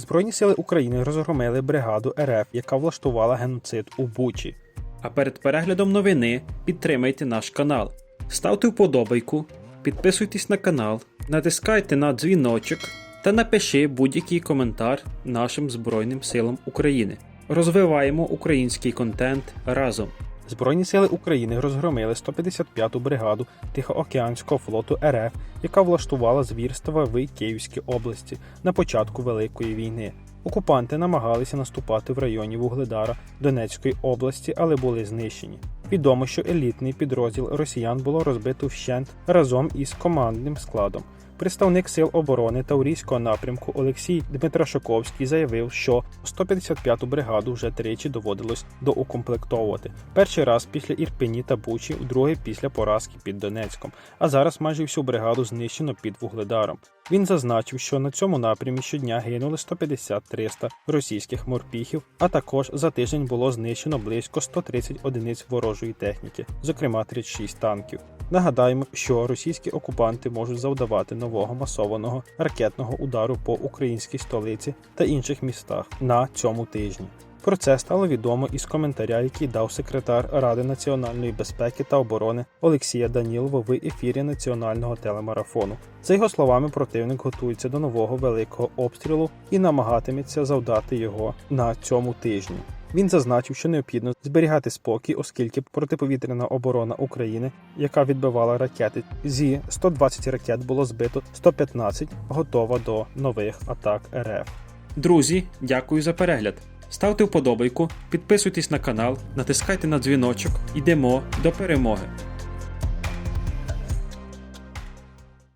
Збройні сили України розгромили бригаду РФ, яка влаштувала геноцид у Бучі. А перед переглядом новини підтримайте наш канал. Ставте вподобайку, підписуйтесь на канал, натискайте на дзвіночок та напиши будь-який коментар нашим Збройним силам України. Розвиваємо український контент разом. Збройні сили України розгромили 155-ту бригаду Тихоокеанського флоту РФ, яка влаштувала звірства в Київській області на початку Великої війни. Окупанти намагалися наступати в районі Вугледара Донецької області, але були знищені. Відомо, що елітний підрозділ росіян було розбито вщент разом із командним складом. Представник сил оборони Таврійського напрямку Олексій Дмитрашоковський заявив, що 155-ту бригаду вже тричі доводилось доукомплектовувати. Перший раз після Ірпені та Бучі, другий після поразки під Донецьком. А зараз майже всю бригаду знищено під Вугледаром. Він зазначив, що на цьому напрямі щодня гинули 150-300 російських морпіхів, а також за тиждень було знищено близько 130 одиниць ворожої техніки, зокрема 36 танків. Нагадаємо, що російські окупанти можуть завдавати нового масованого ракетного удару по українській столиці та інших містах на цьому тижні. Про це стало відомо із коментаря, який дав секретар Ради національної безпеки та оборони Олексія Данілова в ефірі національного телемарафону. За його словами, противник готується до нового великого обстрілу і намагатиметься завдати його на цьому тижні. Він зазначив, що необхідно зберігати спокій, оскільки протиповітряна оборона України, яка відбивала ракети, зі 120 ракет було збито 115, готова до нових атак РФ. Друзі, дякую за перегляд. Ставте вподобайку, підписуйтесь на канал, натискайте на дзвіночок. Йдемо до перемоги.